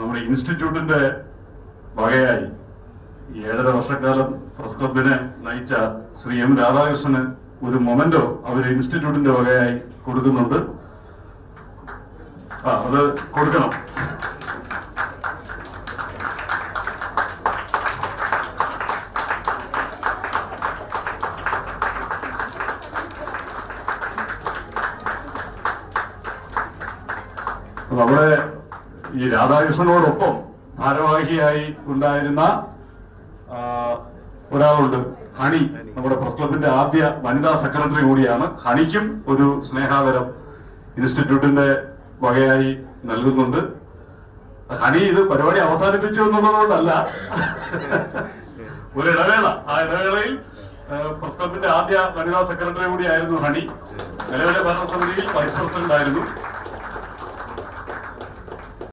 നമ്മുടെ ഇൻസ്റ്റിറ്റ്യൂട്ടിന്റെ വകയായി ഏഴര വർഷക്കാലം പ്രസ് ക്ലബിനെ നയിച്ച ശ്രീ എം രാധാകൃഷ്ണന് ഒരു മൊമെന്റോ അവർ ഇൻസ്റ്റിറ്റ്യൂട്ടിന്റെ വകയായി കൊടുക്കുന്നുണ്ട്. ആ അത് കൊടുക്കണം. നമ്മുടെ ഈ രാധാകൃഷ്ണനോടൊപ്പം ഭാരവാഹിയായി ഉണ്ടായിരുന്ന ഒരാളുണ്ട് ഹണി. നമ്മുടെ പ്രസ് ക്ലബിന്റെ ആദ്യ വനിതാ സെക്രട്ടറി കൂടിയാണ്. ഹണിക്കും ഒരു സ്നേഹാതരം ഇൻസ്റ്റിറ്റ്യൂട്ടിന്റെ വകയായി നൽകുന്നുണ്ട്. ഹണി ഇത് പരിപാടി അവസാനിപ്പിച്ചു എന്നുള്ളതുകൊണ്ടല്ല. ഒരു ഇടവേള. ആ ഇടവേളയിൽ പ്രസ് ക്ലബിന്റെ ആദ്യ വനിതാ സെക്രട്ടറി കൂടിയായിരുന്നു ഹണി. നിലവിലെ ഭരണസമിതിയിൽ വൈസ് പ്രസിഡന്റ് ആയിരുന്നു